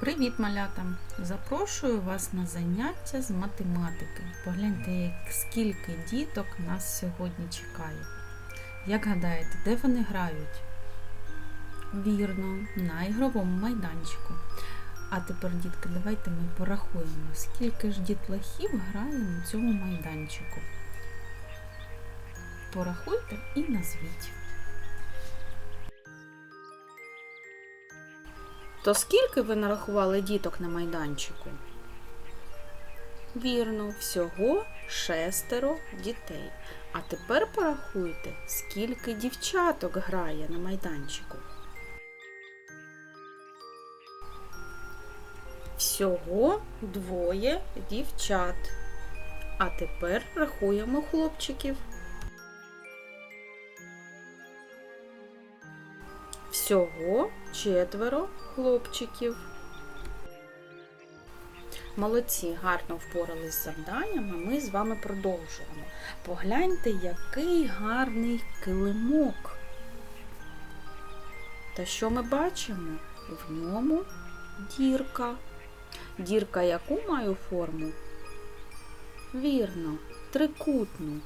Привіт, малята! Запрошую вас на заняття з математики. Погляньте, скільки діток нас сьогодні чекає. Як гадаєте, де вони грають? Вірно, на ігровому майданчику. А тепер, дітки, давайте ми порахуємо, скільки ж дітлахів грає на цьому майданчику. Порахуйте і назвіть. То скільки ви нарахували діток на майданчику? Вірно, всього шестеро дітей. А тепер порахуйте, скільки дівчаток грає на майданчику. Всього двоє дівчат. А тепер рахуємо хлопчиків. Всього четверо хлопчиків. Молодці, гарно впорались з завданнями. Ми з вами продовжуємо. Погляньте, який гарний килимок. Та що ми бачимо? В ньому дірка. Дірка яку має форму? Вірно, трикутну.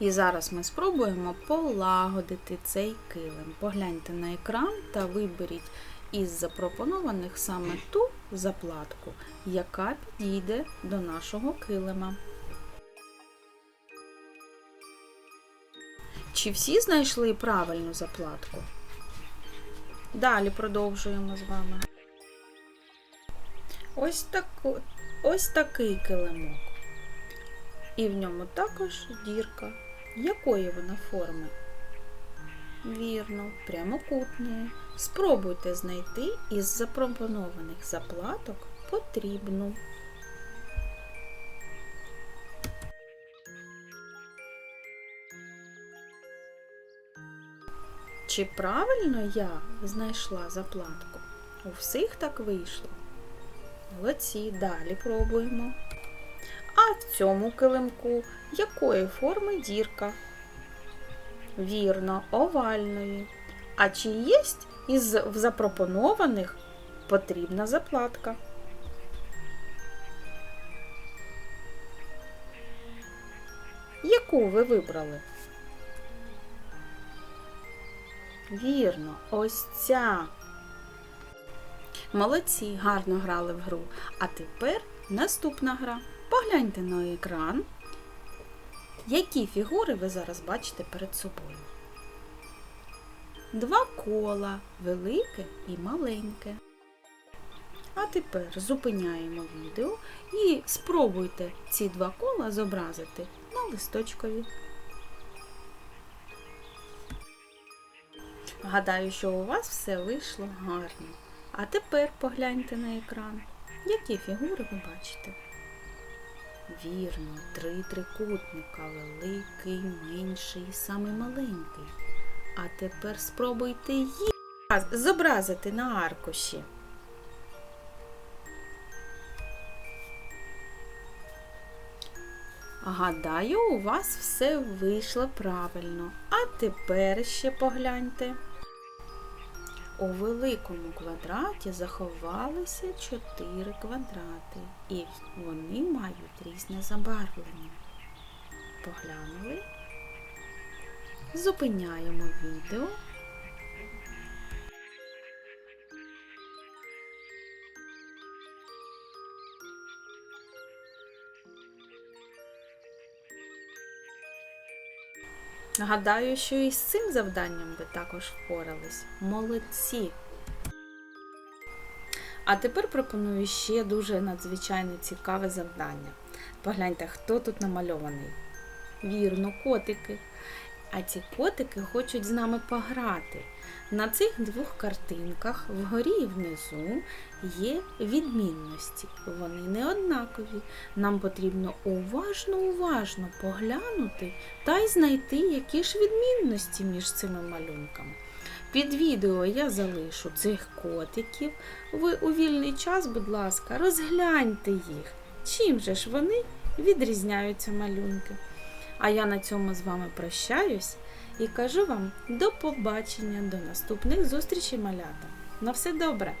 І зараз ми спробуємо полагодити цей килим. Погляньте на екран та виберіть із запропонованих саме ту заплатку, яка підійде до нашого килима. Чи всі знайшли правильну заплатку? Далі продовжуємо з вами. Ось, таку, ось такий килимок. І в ньому також дірка. Якої вона форми? Вірно, прямокутної. Спробуйте знайти із запропонованих заплаток потрібну. Чи правильно я знайшла заплатку? У всіх так вийшло. Молодці, далі пробуємо. А в цьому килимку якої форми дірка? Вірно, овальної. А чи є із запропонованих потрібна заплатка? Яку ви вибрали? Вірно, ось ця. Молодці, гарно грали в гру. А тепер наступна гра. Погляньте на екран. Які фігури ви зараз бачите перед собою? Два кола, велике і маленьке. А тепер зупиняємо відео і спробуйте ці два кола зобразити на листочкові. Гадаю, що у вас все вийшло гарно. А тепер погляньте на екран. Які фігури ви бачите? Вірно, три трикутника, великий, менший і самий маленький. А тепер спробуйте їх зобразити на аркуші. Гадаю, у вас все вийшло правильно. А тепер ще погляньте. У великому квадраті заховалися чотири квадрати, і вони мають різне забарвлення. Поглянули. Зупиняємо відео. Гадаю, що і з цим завданням ви також впорались. Молодці! А тепер пропоную ще дуже надзвичайно цікаве завдання. Погляньте, хто тут намальований. Вірно, котики. А ці котики хочуть з нами пограти. На цих двох картинках вгорі і внизу є відмінності. Вони не однакові. Нам потрібно уважно-уважно поглянути та й знайти, які ж відмінності між цими малюнками. Під відео я залишу цих котиків. Ви у вільний час, будь ласка, розгляньте їх. Чим же ж вони відрізняються малюнки? А я на цьому з вами прощаюсь і кажу вам до побачення, до наступних зустрічей, малята. На все добре!